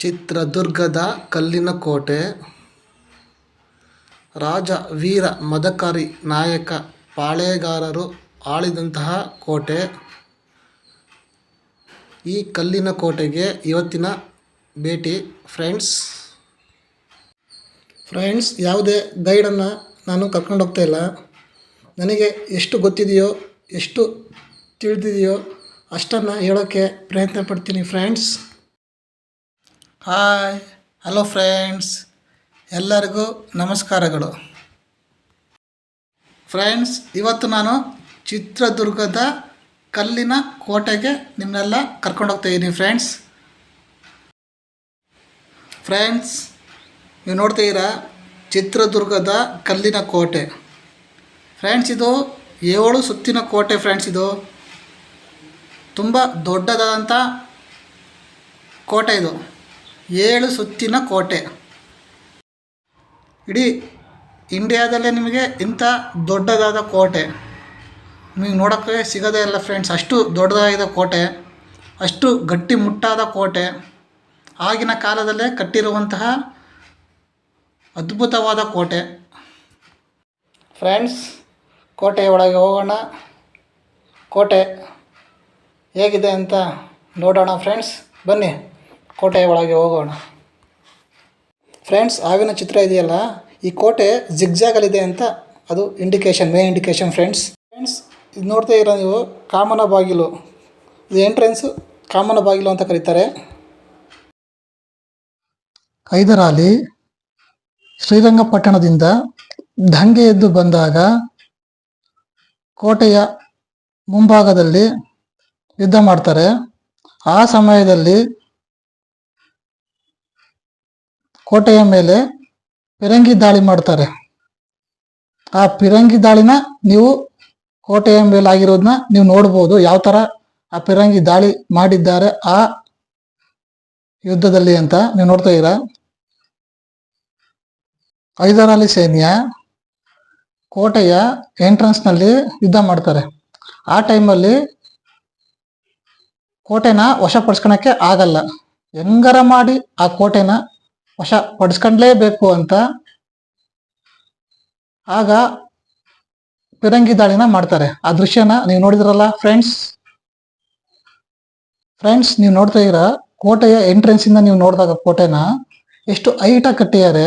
ಚಿತ್ರದುರ್ಗದ ಕಲ್ಲಿನ ಕೋಟೆ, ರಾಜ, ವೀರ, ಮದಕರಿ ನಾಯಕ, ಪಾಳೇಗಾರರು ಆಳಿದಂತಹ ಕೋಟೆ. ಈ ಕಲ್ಲಿನ ಕೋಟೆಗೆ ಇವತ್ತಿನ ಭೇಟಿ, ಫ್ರೆಂಡ್ಸ್. ಫ್ರೆಂಡ್ಸ್, ಯಾವುದೇ ಗೈಡನ್ನು ನಾನು ಕರ್ಕೊಂಡು ಹೋಗ್ತಾ ಇಲ್ಲ. ನನಗೆ ಎಷ್ಟು ಗೊತ್ತಿದೆಯೋ, ಎಷ್ಟು ತಿಳಿದಿದೆಯೋ ಅಷ್ಟನ್ನು ಹೇಳೋಕ್ಕೆ ಪ್ರಯತ್ನ ಪಡ್ತೀನಿ, ಫ್ರೆಂಡ್ಸ್. ಹಾಯ್, ಹಲೋ ಫ್ರೆಂಡ್ಸ್, ಎಲ್ಲರಿಗೂ ನಮಸ್ಕಾರಗಳು. ಫ್ರೆಂಡ್ಸ್, ಇವತ್ತು ನಾನು ಚಿತ್ರದುರ್ಗದ ಕಲ್ಲಿನ ಕೋಟೆಗೆ ನಿಮ್ಮನ್ನೆಲ್ಲ ಕರ್ಕೊಂಡು ಹೋಗ್ತಾ ಇದ್ದೀನಿ ಫ್ರೆಂಡ್ಸ್. ಫ್ರೆಂಡ್ಸ್, ನೀವು ನೋಡ್ತಾ ಚಿತ್ರದುರ್ಗದ ಕಲ್ಲಿನ ಕೋಟೆ. ಫ್ರೆಂಡ್ಸ್, ಇದು ಏಳು ಸುತ್ತಿನ ಕೋಟೆ ಫ್ರೆಂಡ್ಸ್ ಇದು. ತುಂಬ ದೊಡ್ಡದಾದಂಥ ಕೋಟೆ ಇದು. ಏಳು ಸುತ್ತಿನ ಕೋಟೆ. ಇಡೀ ಇಂಡಿಯಾದಲ್ಲೇ ನಿಮಗೆ ಇಂಥ ದೊಡ್ಡದಾದ ಕೋಟೆ. ನಿಮಗೆ ನೋಡೋಕ್ಕೆ ಸಿಗೋದೇ ಇಲ್ಲ ಫ್ರೆಂಡ್ಸ್, ಅಷ್ಟು ದೊಡ್ಡದಾದ ಕೋಟೆ, ಅಷ್ಟು ಗಟ್ಟಿ ಮುಟ್ಟಾದ ಕೋಟೆ. ಆಗಿನ ಕಾಲದಲ್ಲೇ ಕಟ್ಟಿರುವಂತಹ ಅದ್ಭುತವಾದ ಕೋಟೆ. ಫ್ರೆಂಡ್ಸ್, ಕೋಟೆಯ ಒಳಗೆ ಹೋಗೋಣ. ಕೋಟೆ ಹೇಗಿದೆ ಅಂತ ನೋಡೋಣ ಫ್ರೆಂಡ್ಸ್, ಬನ್ನಿ. ಕೋಟೆಯ ಒಳಗೆ ಹೋಗೋಣ. ಫ್ರೆಂಡ್ಸ್ ಆವಿನ ಚಿತ್ರ ಇದೆಯಲ್ಲ? ಈ ಕೋಟೆ ಜಿಗ್ಜಾಗಲ್ಲಿದೆ ಅಂತ ಅದು indication main indication friends friends ಇದು ನೋಡ್ತಾ ಇರೋ ನೀವು ಕಾಮನ ಬಾಗಿಲು. ಇದು ಎಂಟ್ರೆನ್ಸು ಕಾಮನ ಬಾಗಿಲು ಅಂತ ಕರೀತಾರೆ. ಹೈದರಾಲಿ ಶ್ರೀರಂಗಪಟ್ಟಣದಿಂದ ದಂಗೆ ಎದ್ದು ಬಂದಾಗ ಕೋಟೆಯ ಮುಂಭಾಗದಲ್ಲಿ ಯುದ್ಧ ಮಾಡ್ತಾರೆ. ಆ ಸಮಯದಲ್ಲಿ ಕೋಟೆಯ ಮೇಲೆ ಪಿರಂಗಿ ದಾಳಿ ಮಾಡ್ತಾರೆ. ಆ ಪಿರಂಗಿ ದಾಳಿನ ನೀವು ಕೋಟೆಯ ಮೇಲೆ ಆಗಿರೋದನ್ನ ನೀವು ನೋಡ್ಬೋದು ಯಾವ ಥರ ಆ ಪಿರಂಗಿ ದಾಳಿ ಮಾಡಿದ್ದಾರೆ ಆ ಯುದ್ಧದಲ್ಲಿ ಅಂತ ನೀವು ನೋಡ್ತಾ ಇದ್ದೀರಾ? ಹೈದರಾಲಿ ಸೈನ್ಯ, ಕೋಟೆಯ ಎಂಟ್ರೆನ್ಸ್ನಲ್ಲಿ ಯುದ್ಧ ಮಾಡ್ತಾರೆ. ಆ ಟೈಮಲ್ಲಿ ಕೋಟೆನ ವಶಪಡಿಸ್ಕೊಳಕ್ಕೆ ಆಗಲ್ಲ. ಹೆಂಗರ ಮಾಡಿ ಆ ಕೋಟೆನ ವಶ ಪಡಿಸ್ಕೊಂಡ್ಲೇಬೇಕು ಅಂತ. ಆಗ ಪಿರಂಗಿ ದಾಳಿನ ಮಾಡ್ತಾರೆ. ಆ ದೃಶ್ಯನ ನೀವು ನೋಡಿದ್ರಲ್ಲ ಫ್ರೆಂಡ್ಸ್ ಫ್ರೆಂಡ್ಸ್ ನೀವು ನೋಡ್ತಾ ಇರ ಕೋಟೆಯ ಎಂಟ್ರೆನ್ಸ್ ಇಂದ ನೀವು ನೋಡಿದಾಗ ಕೋಟೆನ ಎಷ್ಟು ಹೈಟಾಗಿ ಕಟ್ಟಿದ್ದಾರೆ.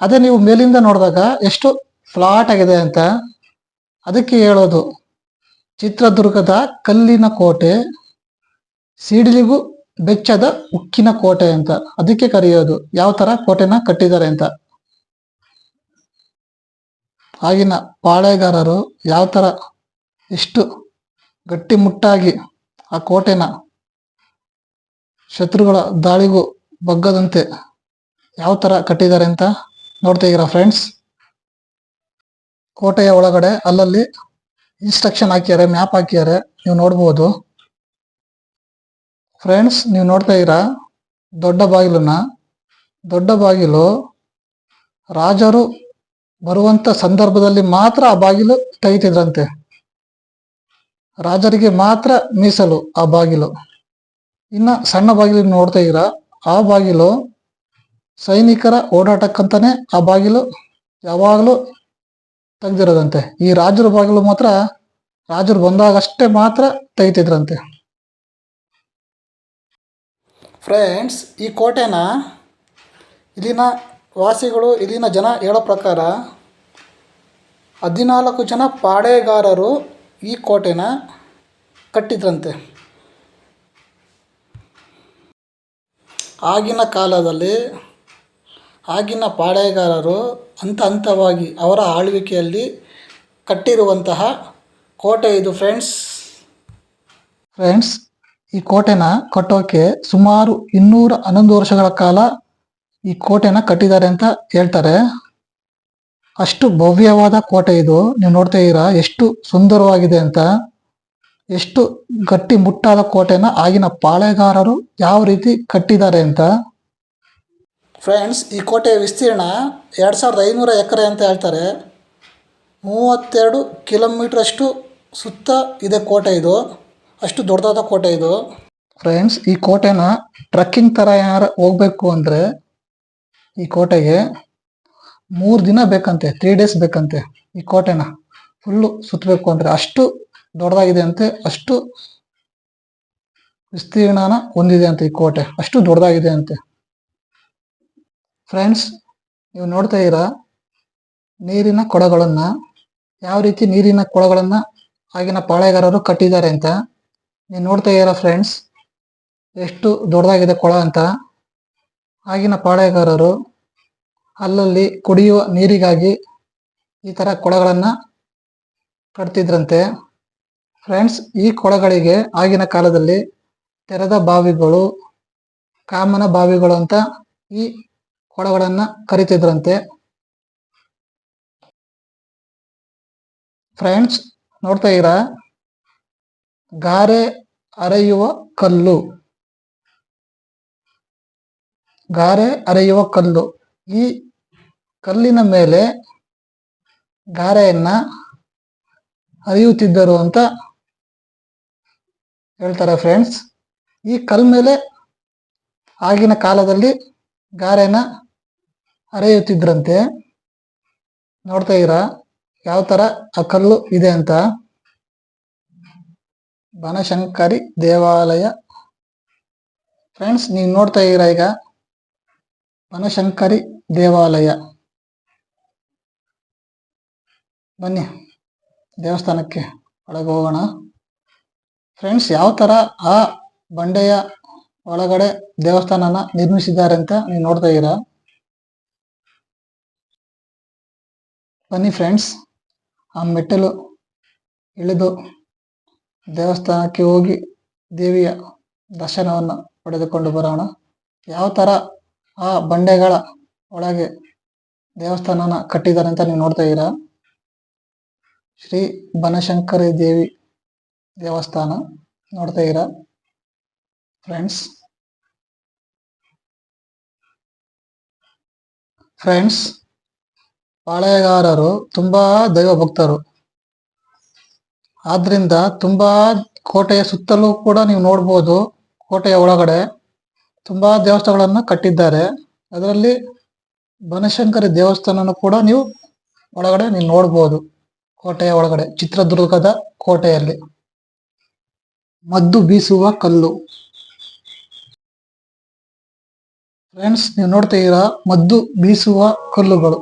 ಅದೇ ನೀವು ಮೇಲಿಂದ ನೋಡಿದಾಗ ಎಷ್ಟು ಫ್ಲಾಟ್ ಆಗಿದೆ ಅಂತ. ಅದಕ್ಕೆ ಹೇಳೋದು, ಚಿತ್ರದುರ್ಗದ ಕಲ್ಲಿನ ಕೋಟೆ, ಸಿಡಿಲಿಗೂ ಬೆಚ್ಚದ ಉಕ್ಕಿನ ಕೋಟೆ ಅಂತ. ಅದಕ್ಕೆ ಕರೆಯೋದು. ಯಾವ ತರ? ಕೋಟೆನ ಕಟ್ಟಿದ್ದಾರೆ ಅಂತ. ಆಗಿನ ಪಾಳೆಗಾರರು ಯಾವ ತರ? ಎಷ್ಟು ಗಟ್ಟಿಮುಟ್ಟಾಗಿ ಆ ಕೋಟೆನ ಶತ್ರುಗಳ ದಾಳಿಗೂ ಬಗ್ಗದಂತೆ ಯಾವ ತರ ಕಟ್ಟಿದ್ದಾರೆ ಅಂತ ನೋಡ್ತಾ ಇದ್ದೀರಾ ಫ್ರೆಂಡ್ಸ್ ಕೋಟೆಯ ಒಳಗಡೆ ಅಲ್ಲಲ್ಲಿ ಇನ್ಸ್ಟ್ರಕ್ಷನ್ ಹಾಕಿದ್ದಾರೆ ಮ್ಯಾಪ್ ಹಾಕಿದ್ದಾರೆ ನೀವು ನೋಡ್ಬೋದು. ಫ್ರೆಂಡ್ಸ್ ನೀವು ನೋಡ್ತಾ ಇದೀರಾ ದೊಡ್ಡ ಬಾಗಿಲನ್ನ ದೊಡ್ಡ ಬಾಗಿಲು ರಾಜರು ಬರುವಂತ ಸಂದರ್ಭದಲ್ಲಿ ಮಾತ್ರ ಆ ಬಾಗಿಲು ತೆಗಿತಿದ್ರಂತೆ. ರಾಜರಿಗೆ ಮಾತ್ರ ಮೀಸಲು ಆ ಬಾಗಿಲು. ಇನ್ನ ಸಣ್ಣ ಬಾಗಿಲು ನೋಡ್ತಾ ಇದ್ದೀರಾ? ಆ ಬಾಗಿಲು ಸೈನಿಕರ ಓಡಾಟಕ್ಕಂತಾನೆ ಆ ಬಾಗಿಲು ಯಾವಾಗಲೂ ತೆಗ್ದಿರೋದಂತೆ. ಈ ರಾಜರ ಬಾಗಿಲು ಮಾತ್ರ ರಾಜರು ಬಂದಾಗಷ್ಟೇ ಮಾತ್ರ ತೆಗಿತಿದ್ರಂತೆ. ಫ್ರೆಂಡ್ಸ್, ಈ ಕೋಟೆನ ಇಲ್ಲಿನ ವಾಸಿಗಳು, ಇಲ್ಲಿನ ಜನ ಹೇಳೋ ಪ್ರಕಾರ ಹದಿನಾಲ್ಕು ಜನ ಪಾಳೆಗಾರರು ಈ ಕೋಟೆನ ಕಟ್ಟಿದ್ರಂತೆ. ಆಗಿನ ಕಾಲದಲ್ಲಿ ಆಗಿನ ಪಾಳೆಗಾರರು ಹಂತ ಹಂತವಾಗಿ ಅವರ ಆಳ್ವಿಕೆಯಲ್ಲಿ ಕಟ್ಟಿರುವಂತಹ ಕೋಟೆ ಇದು, ಫ್ರೆಂಡ್ಸ್. ಫ್ರೆಂಡ್ಸ್ ಈ ಕೋಟೆನ ಕಟ್ಟೋಕೆ ಸುಮಾರು ಇನ್ನೂರ ಹನ್ನೊಂದು ವರ್ಷಗಳ ಕಾಲ ಈ ಕೋಟೆನ ಕಟ್ಟಿದ್ದಾರೆ ಅಂತ ಹೇಳ್ತಾರೆ. ಅಷ್ಟು ಭವ್ಯವಾದ ಕೋಟೆ ಇದು. ನೀವು ನೋಡ್ತಾ ಇದ್ದೀರಾ, ಎಷ್ಟು ಸುಂದರವಾಗಿದೆ ಅಂತ. ಎಷ್ಟು ಗಟ್ಟಿ ಮುಟ್ಟಾದ ಕೋಟೆನ ಆಗಿನ ಪಾಳೆಗಾರರು ಯಾವ ರೀತಿ ಕಟ್ಟಿದ್ದಾರೆ ಅಂತ. ಫ್ರೆಂಡ್ಸ್, ಈ ಕೋಟೆಯ ವಿಸ್ತೀರ್ಣ ಎರಡು ಸಾವಿರದ ಐನೂರ ಎಕರೆ ಅಂತ ಹೇಳ್ತಾರೆ. ಮೂವತ್ತೆರಡು ಕಿಲೋಮೀಟ್ರಷ್ಟು ಸುತ್ತ ಇದೆ ಕೋಟೆ ಇದು. ಅಷ್ಟು ದೊಡ್ಡದಾದ ಕೋಟೆ ಇದು. ಫ್ರೆಂಡ್ಸ್ ಈ ಕೋಟೆನ ಟ್ರಕ್ಕಿಂಗ್ ಥರ ಯಾರು ಹೋಗ್ಬೇಕು ಅಂದರೆ ಈ ಕೋಟೆಗೆ ಮೂರು ದಿನ ಬೇಕಂತೆ ತ್ರೀ ಡೇಸ್ ಬೇಕಂತೆ ಈ ಕೋಟೆನ. ಫುಲ್ಲು ಸುತ್ತಬೇಕು ಅಂದರೆ ಅಷ್ಟು ದೊಡ್ಡದಾಗಿದೆ ಅಂತೆ, ಅಷ್ಟು ವಿಸ್ತೀರ್ಣನ ಹೊಂದಿದೆ ಅಂತೆ ಈ ಕೋಟೆ. ಅಷ್ಟು ದೊಡ್ಡದಾಗಿದೆ ಅಂತೆ. ಫ್ರೆಂಡ್ಸ್ ನೀವು ನೋಡ್ತಾ ಇರ ನೀರಿನ ಕೊಳಗಳನ್ನು, ಯಾವ ರೀತಿ ನೀರಿನ ಕೊಳಗಳನ್ನ ಆಗಿನ ಪಾಳೆಗಾರರು ಕಟ್ಟಿದ್ದಾರೆ ಅಂತ? ನೀವು ನೋಡ್ತಾ ಇದ್ದೀರಾ ಫ್ರೆಂಡ್ಸ್ ಎಷ್ಟು ದೊಡ್ಡದಾಗಿದೆ ಕೊಳ ಅಂತ. ಆಗಿನ ಪಾಳೆಗಾರರು ಅಲ್ಲಲ್ಲಿ ಕುಡಿಯುವ ನೀರಿಗಾಗಿ ಈ ಥರ ಕೊಳಗಳನ್ನು ಕಟ್ತಿದ್ರಂತೆ. ಫ್ರೆಂಡ್ಸ್ ಈ ಕೊಳಗಳಿಗೆ ಆಗಿನ ಕಾಲದಲ್ಲಿ ತೆರೆದ ಬಾವಿಗಳು, ಕಾಮನ ಬಾವಿಗಳು ಅಂತ ಈ ಕೊಳಗಳನ್ನು ಕರಿತಿದ್ರಂತೆ. ಫ್ರೆಂಡ್ಸ್ ನೋಡ್ತಾ ಇರ ಗಾರೆ ಅರೆಯುವ ಕಲ್ಲು. ಗಾರೆ ಅರೆಯುವ ಕಲ್ಲು. ಈ ಕಲ್ಲಿನ ಮೇಲೆ ಗಾರೆಯನ್ನ ಅರಿಯುತ್ತಿದ್ದರು ಅಂತ ಹೇಳ್ತಾರೆ ಫ್ರೆಂಡ್ಸ್ ಈ ಕಲ್ ಮೇಲೆ ಆಗಿನ ಕಾಲದಲ್ಲಿ ಗಾರೆನ ಅರೆಯುತ್ತಿದ್ರಂತೆ. ನೋಡ್ತಾ ಇರ ಯಾವ ತರ ಆ ಕಲ್ಲು ಇದೆ ಅಂತ? ಬನಶಂಕರಿ ದೇವಾಲಯ. ಫ್ರೆಂಡ್ಸ್ ನೀವು ನೋಡ್ತಾ ಇರ ಈಗ? ಬನಶಂಕರಿ ದೇವಾಲಯ. ಬನ್ನಿ, ದೇವಸ್ಥಾನಕ್ಕೆ ಒಳಗೆ ಹೋಗೋಣ. ಫ್ರೆಂಡ್ಸ್, ಯಾವ ತರ ಆ ಬಂಡೆಯ ಒಳಗಡೆ ದೇವಸ್ಥಾನನ ನಿರ್ಮಿಸಿದ್ದಾರೆ ಅಂತ ನೀವು ನೋಡ್ತಾ ಇದ್ದೀರಾ? ಬನ್ನಿ, ಫ್ರೆಂಡ್ಸ್, ಆ ಮೆಟ್ಟಲು ಇಳಿದು ದೇವಸ್ಥಾನಕ್ಕೆ ಹೋಗಿ ದೇವಿಯ ದರ್ಶನವನ್ನು ಪಡೆದುಕೊಂಡು ಬರೋಣ. ಯಾವ ತರ ಆ ಬಂಡೆಗಳ ಒಳಗೆ ದೇವಸ್ಥಾನನ ಕಟ್ಟಿದ್ದಾರೆ ಅಂತ ನೀವು ನೋಡ್ತಾ ಇದ್ದೀರಾ? ಶ್ರೀ ಬನಶಂಕರಿ ದೇವಿ ದೇವಸ್ಥಾನ ನೋಡ್ತಾ ಇದ್ದೀರಾ? ಫ್ರೆಂಡ್ಸ್ ಫ್ರೆಂಡ್ಸ್, ಪಾಳೆಯಗಾರರು, ತುಂಬಾ ದೈವ ಭಕ್ತರು ಆದ್ರಿಂದ ತುಂಬಾ ಕೋಟೆಯ ಸುತ್ತಲೂ ಕೂಡ ನೀವು ನೋಡ್ಬೋದು, ಕೋಟೆಯ ಒಳಗಡೆ ತುಂಬಾ ದೇವಸ್ಥಾನಗಳನ್ನ ಕಟ್ಟಿದ್ದಾರೆ. ಅದರಲ್ಲಿ ಬನಶಂಕರಿ ದೇವಸ್ಥಾನನೂ ಕೂಡ ನೀವು ಒಳಗಡೆ ನೀವು ನೋಡ್ಬೋದು, ಕೋಟೆಯ ಒಳಗಡೆ, ಚಿತ್ರದುರ್ಗದ ಕೋಟೆಯಲ್ಲಿ. ಮದ್ದು ಬೀಸುವ ಕಲ್ಲು. ಫ್ರೆಂಡ್ಸ್ ನೀವು ನೋಡ್ತಾ ಮದ್ದು ಬೀಸುವ ಕಲ್ಲುಗಳು.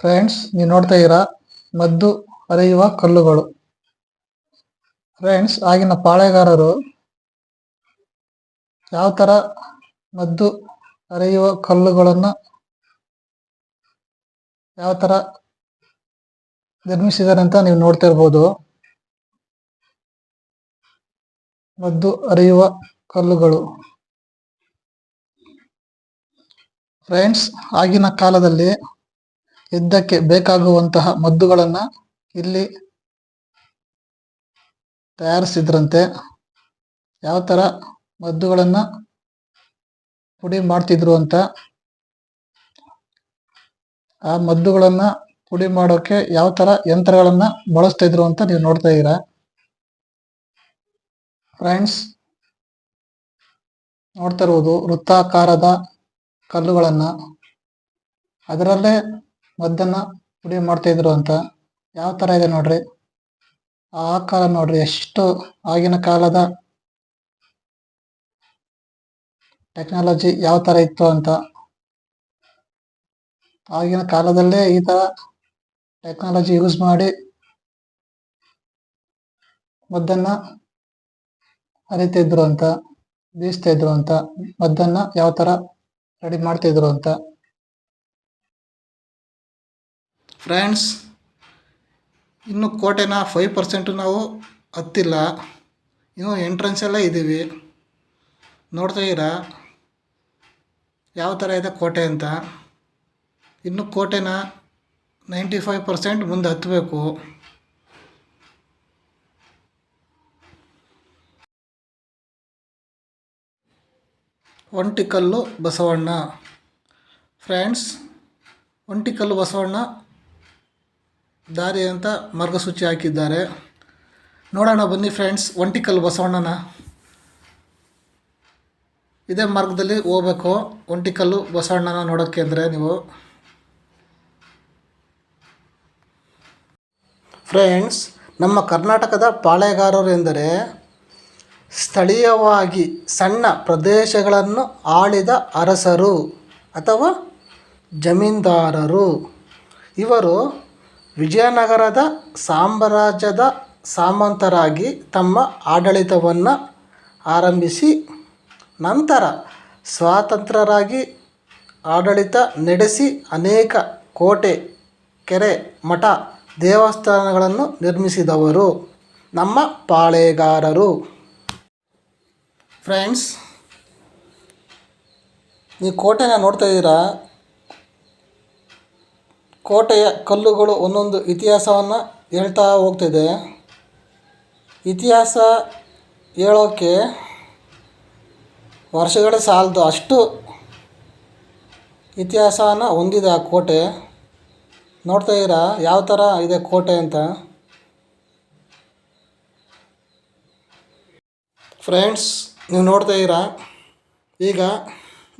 ಫ್ರೆಂಡ್ಸ್, ನೀವು ನೋಡ್ತಾ ಇರ ಮದ್ದು ಅರೆಯುವ ಕಲ್ಲುಗಳು. ಫ್ರೆಂಡ್ಸ್, ಆಗಿನ ಪಾಳೆಗಾರರು ಯಾವ ತರ ಮದ್ದು ಅರೆಯುವ ಕಲ್ಲುಗಳನ್ನ ಯಾವ ತರ ನಿರ್ಮಿಸಿದ್ದಾರೆ ಅಂತ ನೀವು ನೋಡ್ತಾ ಇರ್ಬೋದು. ಮದ್ದು ಅರಿಯುವ ಕಲ್ಲುಗಳು. ಫ್ರೆಂಡ್ಸ್, ಆಗಿನ ಕಾಲದಲ್ಲಿ ಯುದ್ಧಕ್ಕೆ ಬೇಕಾಗುವಂತಹ ಮದ್ದುಗಳನ್ನ ಇಲ್ಲಿ ತಯಾರಿಸಿದ್ರಂತೆ. ಯಾವ ತರ ಮದ್ದುಗಳನ್ನ ಪುಡಿ ಮಾಡ್ತಿದ್ರು ಅಂತ. ಆ ಮದ್ದುಗಳನ್ನ ಪುಡಿ ಮಾಡೋಕೆ ಯಾವ ತರ ಯಂತ್ರಗಳನ್ನ ಬಳಸ್ತಾ ಇದ್ರು ಅಂತ ನೀವು ನೋಡ್ತಾ ಇದೀರಾ ಫ್ರೆಂಡ್ಸ್, ನೋಡ್ತಾ ಇರುವುದು ವೃತ್ತಾಕಾರದ ಕಲ್ಲುಗಳನ್ನ. ಅದರಲ್ಲೇ ಮದ್ದನ್ನ ಪುಡಿ ಮಾಡ್ತಾ ಇದ್ರು ಅಂತ. ಯಾವ ತರ ಇದೆ ನೋಡ್ರಿ? ಆ ಕಾಲ ನೋಡ್ರಿ, ಎಷ್ಟು ಆಗಿನ ಕಾಲದ ಟೆಕ್ನಾಲಜಿ ಯಾವ ತರ ಇತ್ತು ಅಂತ. ಆಗಿನ ಕಾಲದಲ್ಲೇ ಈ ತರ ಟೆಕ್ನಾಲಜಿ ಯೂಸ್ ಮಾಡಿ ಮದ್ದನ್ನ ಅರಿತಿದ್ರು ಅಂತ ಬೀಸ್ತಾ ಇದ್ರು ಅಂತ, ಮದ್ದನ್ನ ಯಾವ ತರ ರೆಡಿ ಮಾಡ್ತಿದ್ರು ಅಂತ. ಫ್ರೆಂಡ್ಸ್, ಇನ್ನು ಕೋಟೆನ ಫೈವ್ ಪರ್ಸೆಂಟು ನಾವು ಹತ್ತಿಲ್ಲ. ಇನ್ನು ಎಂಟ್ರೆನ್ಸ್ ಎಲ್ಲ ಇದ್ದೀವಿ. ನೋಡ್ತಾ ಇರಾ ಯಾವ ಥರ ಇದೆ ಕೋಟೆ ಅಂತ? ಇನ್ನು ಕೋಟೆನ ನೈಂಟಿ ಫೈವ್ ಪರ್ಸೆಂಟ್ ಮುಂದೆ ಹತ್ತಬೇಕು. ಒಂಟಿಕಲ್ಲು ಬಸವಣ್ಣ. ಫ್ರೆಂಡ್ಸ್ ಒಂಟಿಕಲ್ಲು ಬಸವಣ್ಣ ದಾರಿ ಅಂತ ಮಾರ್ಗಸೂಚಿ ಹಾಕಿದ್ದಾರೆ. ನೋಡೋಣ ಬನ್ನಿ ಫ್ರೆಂಡ್ಸ್ ಒಂಟಿಕಲ್ಲು ಬಸವಣ್ಣನ. ಇದೇ ಮಾರ್ಗದಲ್ಲಿ ಹೋಗ್ಬೇಕು, ಒಂಟಿಕಲ್ಲು ಬಸವಣ್ಣನ ನೋಡೋಕ್ಕೆ ಅಂದರೆ ನೀವು. ಫ್ರೆಂಡ್ಸ್ ನಮ್ಮ ಕರ್ನಾಟಕದ ಪಾಳೆಗಾರರು ಎಂದರೆ ಸ್ಥಳೀಯವಾಗಿ ಸಣ್ಣ ಪ್ರದೇಶಗಳನ್ನು ಆಳಿದ ಅರಸರು ಅಥವಾ ಜಮೀನ್ದಾರರು. ಇವರು ವಿಜಯನಗರದ ಸಾಮ್ರಾಜ್ಯದ ಸಾಮಂತರಾಗಿ ತಮ್ಮ ಆಡಳಿತವನ್ನು ಆರಂಭಿಸಿ ನಂತರ ಸ್ವಾತಂತ್ರ್ಯರಾಗಿ ಆಡಳಿತ ನಡೆಸಿ ಅನೇಕ ಕೋಟೆ, ಕೆರೆ, ಮಠ, ದೇವಸ್ಥಾನಗಳನ್ನು ನಿರ್ಮಿಸಿದವರು. ನಮ್ಮ ಪಾಳೆಗಾರರು. ಫ್ರೆಂಡ್ಸ್ ನೀವು ಕೋಟೆನ ನೋಡ್ತಾ ಇದ್ದೀರಾ? ಕೋಟೆಯ ಕಲ್ಲುಗಳು ಒಂದೊಂದು ಇತಿಹಾಸವನ್ನು ಹೇಳ್ತಾ ಹೋಗ್ತಿದೆ. ಇತಿಹಾಸ ಹೇಳೋಕ್ಕೆ ವರ್ಷಗಳೇ ಸಾಲದು ಅಷ್ಟು ಇತಿಹಾಸನ ಹೊಂದಿದೆ ಆ ಕೋಟೆ. ನೋಡ್ತಾ ಇದ್ದೀರಾ? ಯಾವ ಥರ ಇದೆ ಕೋಟೆ ಅಂತ? ಫ್ರೆಂಡ್ಸ್, ನೀವು ನೋಡ್ತಾ ಇದ್ದೀರಾ? ಈಗ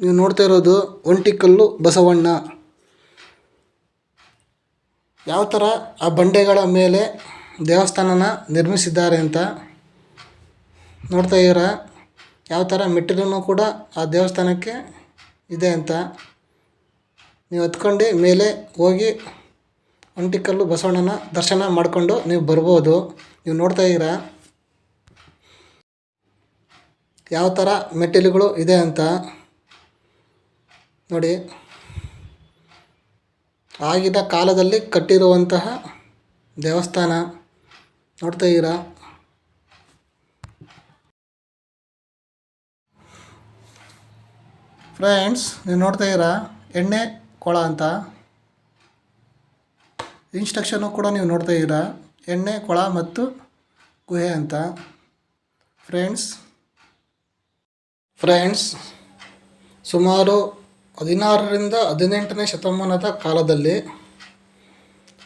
ನೀವು ನೋಡ್ತಾ ಇರೋದು ಒಂಟಿಕಲ್ಲು ಬಸವಣ್ಣ. ಯಾವ ಥರ ಆ ಬಂಡೆಗಳ ಮೇಲೆ ದೇವಸ್ಥಾನನ ನಿರ್ಮಿಸಿದ್ದಾರೆ ಅಂತ ನೋಡ್ತಾ ಇದ್ದೀರಾ? ಯಾವ ಥರ ಮೆಟ್ಟಿಲೂ ಕೂಡ ಆ ದೇವಸ್ಥಾನಕ್ಕೆ ಇದೆ ಅಂತ ನೀವು ಹತ್ಕೊಂಡು ಮೇಲೆ ಹೋಗಿ ಒಂಟಿಕಲ್ಲು ಬಸವಣ್ಣನ ದರ್ಶನ ಮಾಡಿಕೊಂಡು ನೀವು ಬರ್ಬೋದು. ನೀವು ನೋಡ್ತಾ ಇದ್ದೀರಾ? ಯಾವ ಥರ ಮೆಟ್ಟಿಲುಗಳು ಇದೆ ಅಂತ ನೋಡಿ. ಆಗಿನ ಕಾಲದಲ್ಲಿ ಕಟ್ಟಿರುವಂತಹ ದೇವಸ್ಥಾನ. ನೋಡ್ತಾ ಇದ್ದೀರಾ? ಫ್ರೆಂಡ್ಸ್ ನೀವು ನೋಡ್ತಾ ಇದ್ದೀರಾ? ಎಣ್ಣೆ ಕೊಳ ಅಂತ. ಇನ್ಸ್ಟ್ರಕ್ಷನ್ನು ಕೂಡ ನೀವು ನೋಡ್ತಾ ಇದ್ದೀರಾ? ಎಣ್ಣೆ, ಕೊಳ ಮತ್ತು ಗುಹೆ ಅಂತ. ಫ್ರೆಂಡ್ಸ್ ಫ್ರೆಂಡ್ಸ್ ಸುಮಾರು ಹದಿನಾರರಿಂದ ಹದಿನೆಂಟನೇ ಶತಮಾನದ ಕಾಲದಲ್ಲಿ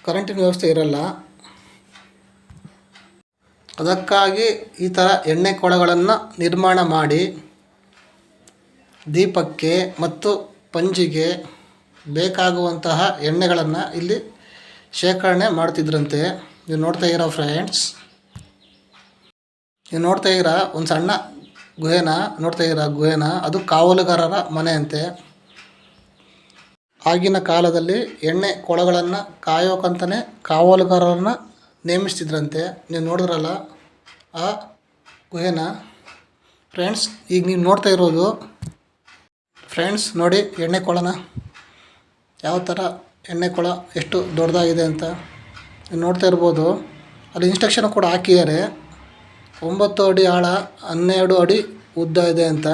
ಕರೆಂಟಿನ ವ್ಯವಸ್ಥೆ ಇರಲ್ಲ. ಅದಕ್ಕಾಗಿ ಈ ಥರ ಎಣ್ಣೆ ಕೊಳಗಳನ್ನು ನಿರ್ಮಾಣ ಮಾಡಿ ದೀಪಕ್ಕೆ ಮತ್ತು ಪಂಜಿಗೆ ಬೇಕಾಗುವಂತಹ ಎಣ್ಣೆಗಳನ್ನು ಇಲ್ಲಿ ಶೇಖರಣೆ ಮಾಡ್ತಿದ್ರಂತೆ. ನೀವು ನೋಡ್ತಾ ಇರೋ ಫ್ರೆಂಡ್ಸ್? ನೀವು ನೋಡ್ತಾ ಇರೋ ಒಂದು ಸಣ್ಣ ಗುಹೆನ, ನೋಡ್ತಾ ಇರೋ ಗುಹೆನ? ಅದು ಕಾವಲುಗಾರರ ಮನೆ ಅಂತೆ ಆಗಿನ ಕಾಲದಲ್ಲಿ ಎಣ್ಣೆ ಕೊಳಗಳನ್ನು ಕಾಯೋಕಂತಲೇ ಕಾವಲುಗಾರರನ್ನ ನೇಮಿಸ್ತಿದ್ರಂತೆ. ನೀವು ನೋಡಿದ್ರಲ್ಲ? ಆ ಗುಹೆನ? ಫ್ರೆಂಡ್ಸ್, ಈಗ ನೀವು ನೋಡ್ತಾ ಇರೋದು ಫ್ರೆಂಡ್ಸ್, ನೋಡಿ ಎಣ್ಣೆ ಕೊಳನ. ಯಾವ ಥರ ಎಣ್ಣೆ ಕೊಳ ಎಷ್ಟು ದೊಡ್ಡದಾಗಿದೆ ಅಂತ. ನೀವು ನೋಡ್ತಾ ಇರ್ಬೋದು. ಅಲ್ಲಿ ಇನ್ಸ್ಟ್ರಕ್ಷನ್ ಕೂಡ ಹಾಕಿದ್ದಾರೆ. ಒಂಬತ್ತು ಅಡಿ ಆಳ, ಹನ್ನೆರಡು ಅಡಿ ಉದ್ದ ಇದೆ ಅಂತ.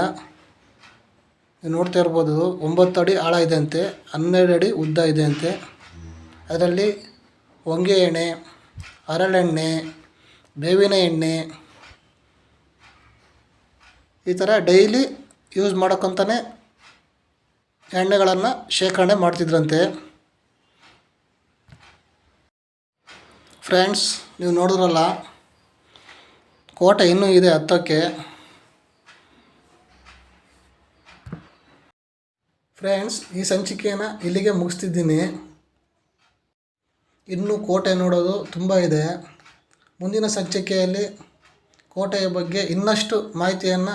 ನೀವು ನೋಡ್ತಾ ಇರ್ಬೋದು, ಒಂಬತ್ತು ಅಡಿ ಆಳ ಇದೆ ಅಂತೆ ಹನ್ನೆರಡು ಅಡಿ ಉದ್ದ ಇದೆ ಅಂತೆ ಅದರಲ್ಲಿ ಹೊಂಗೆ ಎಣ್ಣೆ ಹರಳೆಣ್ಣೆ ಬೇವಿನ ಎಣ್ಣೆ, ಈ ಥರ ಡೈಲಿ ಯೂಸ್ ಮಾಡೋಕ್ಕಂತಲೇ ಎಣ್ಣೆಗಳನ್ನು ಶೇಖರಣೆ ಮಾಡ್ತಿದ್ರಂತೆ. ಫ್ರೆಂಡ್ಸ್, ನೀವು ನೋಡಿದ್ರಲ್ಲ, ಕೋಟೆ ಇನ್ನೂ ಇದೆ ಹತ್ತೋಕ್ಕೆ. ಫ್ರೆಂಡ್ಸ್, ಈ ಸಂಚಿಕೆಯನ್ನು ಇಲ್ಲಿಗೆ ಮುಗಿಸ್ತಿದ್ದೀನಿ. ಇನ್ನೂ ಕೋಟೆ ನೋಡೋದು ತುಂಬ ಇದೆ. ಮುಂದಿನ ಸಂಚಿಕೆಯಲ್ಲಿ ಕೋಟೆಯ ಬಗ್ಗೆ ಇನ್ನಷ್ಟು ಮಾಹಿತಿಯನ್ನು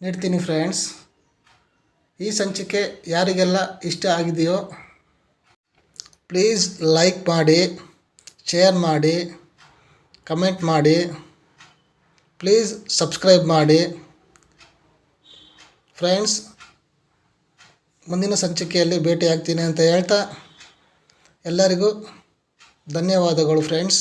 ನೀಡ್ತೀನಿ ಫ್ರೆಂಡ್ಸ್. ಈ ಸಂಚಿಕೆ ಯಾರಿಗೆಲ್ಲ ಇಷ್ಟ ಆಗಿದೆಯೋ, ಪ್ಲೀಸ್ ಲೈಕ್ ಮಾಡಿ, ಶೇರ್ ಮಾಡಿ, ಕಮೆಂಟ್ ಮಾಡಿ, ಪ್ಲೀಸ್ ಸಬ್ಸ್ಕ್ರೈಬ್ ಮಾಡಿ. ಫ್ರೆಂಡ್ಸ್ ಮುಂದಿನ ಸಂಚಿಕೆಯಲ್ಲಿ ಭೇಟಿಯಾಗ್ತೀನಿ ಅಂತ ಹೇಳ್ತಾ ಎಲ್ಲರಿಗೂ ಧನ್ಯವಾದಗಳು ಫ್ರೆಂಡ್ಸ್